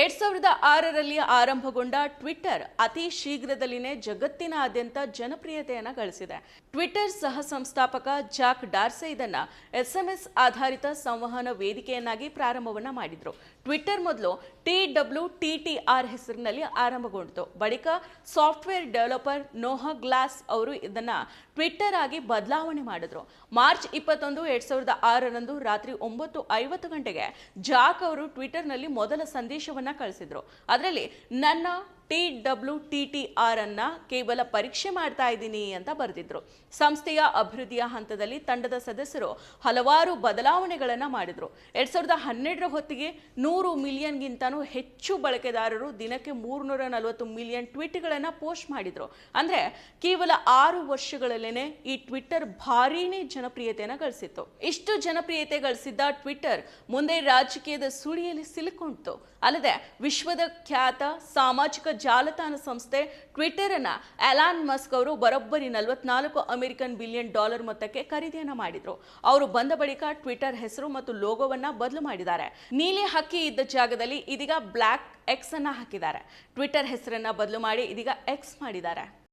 ಎರಡ್ ಸಾವಿರದ ಆರರಲ್ಲಿ ಆರಂಭಗೊಂಡ ಟ್ವಿಟ್ಟರ್ ಅತಿ ಶೀಘ್ರದಲ್ಲಿನೇ ಜಗತ್ತಿನಾದ್ಯಂತ ಜನಪ್ರಿಯತೆಯನ್ನು ಗಳಿಸಿದೆ. ಟ್ವಿಟರ್ ಸಹ ಸಂಸ್ಥಾಪಕ ಜಾಕ್ ಡಾರ್ಸೆ ಇದನ್ನ ಎಸ್ಎಂಎಸ್ ಆಧಾರಿತ ಸಂವಹನ ವೇದಿಕೆಯನ್ನಾಗಿ ಪ್ರಾರಂಭವನ್ನ ಮಾಡಿದ್ರು. ಟ್ವಿಟ್ಟರ್ ಮೊದಲು T W T T R ಹೆಸರಿನಲ್ಲಿ ಆರಂಭಗೊಂಡಿತು. ಬಳಿಕ ಸಾಫ್ಟ್ವೇರ್ ಡೆವಲಪರ್ ನೋಹಾ ಗ್ಲಾಸ್ ಅವರು ಇದನ್ನ ಟ್ವಿಟ್ಟರ್ ಆಗಿ ಬದಲಾವಣೆ ಮಾಡಿದ್ರು. ಮಾರ್ಚ್ ಇಪ್ಪತ್ತೊಂದು, ಎರಡ್ ಸಾವಿರದ ಆರರಂದು ರಾತ್ರಿ ಒಂಬತ್ತು ಐವತ್ತು ಗಂಟೆಗೆ ಜಾಕ್ ಅವರು ಟ್ವಿಟರ್ನಲ್ಲಿ ಮೊದಲ ಸಂದೇಶವನ್ನ ಕಳಿಸಿದ್ರು. ಅದರಲ್ಲಿ ನನ್ನ T W T T R ಅನ್ನ ಕೇವಲ ಪರೀಕ್ಷೆ ಮಾಡ್ತಾ ಇದ್ದೀನಿ ಅಂತ ಬರೆದಿದ್ರು. ಸಂಸ್ಥೆಯ ಅಭಿವೃದ್ಧಿಯ ಹಂತದಲ್ಲಿ ತಂಡದ ಸದಸ್ಯರು ಹಲವಾರು ಬದಲಾವಣೆಗಳನ್ನ ಮಾಡಿದ್ರು. ಎರಡ್ ಸಾವಿರದ ಹನ್ನೆರಡರ ಹೊತ್ತಿಗೆ ನೂರು ಮಿಲಿಯನ್ಗಿಂತನೂ ಹೆಚ್ಚು ಬಳಕೆದಾರರು ದಿನಕ್ಕೆ ಮೂರ್ನೂರ ನಲವತ್ತು ಮಿಲಿಯನ್ ಟ್ವೀಟ್ಗಳನ್ನ ಪೋಸ್ಟ್ ಮಾಡಿದ್ರು. ಅಂದ್ರೆ ಕೇವಲ ಆರು ವರ್ಷಗಳಲ್ಲೇನೆ ಈ ಟ್ವಿಟ್ಟರ್ ಭಾರೀನೇ ಜನಪ್ರಿಯತೆಯನ್ನ ಗಳಿಸಿತ್ತು. ಇಷ್ಟು ಜನಪ್ರಿಯತೆ ಗಳಿಸಿದ್ದ ಟ್ವಿಟ್ಟರ್ ಮುಂದೆ ರಾಜಕೀಯದ ಸುಳಿಯಲ್ಲಿ ಸಿಲುಕೊಂಡಿತು ಅಲ್ಲದೆ ವಿಶ್ವದ ಖ್ಯಾತ ಸಾಮಾಜಿಕ ಜಾಲತಾಣ ಸಂಸ್ಥೆ ಟ್ವಿಟ್ಟರ್ ಅನ್ನ ಅಲಾನ್ ಮಸ್ಕ್ ಅವರು ಬರೋಬ್ಬರಿ ನಲವತ್ನಾಲ್ಕು ಅಮೆರಿಕನ್ ಬಿಲಿಯನ್ ಡಾಲರ್ ಮೊತ್ತಕ್ಕೆ ಖರೀದಿಯನ್ನ ಮಾಡಿದ್ರು. ಅವರು ಬಂದ ಬಳಿಕ ಟ್ವಿಟರ್ ಹೆಸರು ಮತ್ತು ಲೋಗೋವನ್ನ ಬದಲು ಮಾಡಿದ್ದಾರೆ. ನೀಲಿ ಹಕ್ಕಿ ಇದ್ದ ಜಾಗದಲ್ಲಿ ಇದೀಗ ಬ್ಲ್ಯಾಕ್ ಎಕ್ಸ್ ಅನ್ನ ಹಾಕಿದ್ದಾರೆ. ಟ್ವಿಟರ್ ಹೆಸರನ್ನ ಬದಲು ಮಾಡಿ ಇದೀಗ ಎಕ್ಸ್ ಮಾಡಿದ್ದಾರೆ.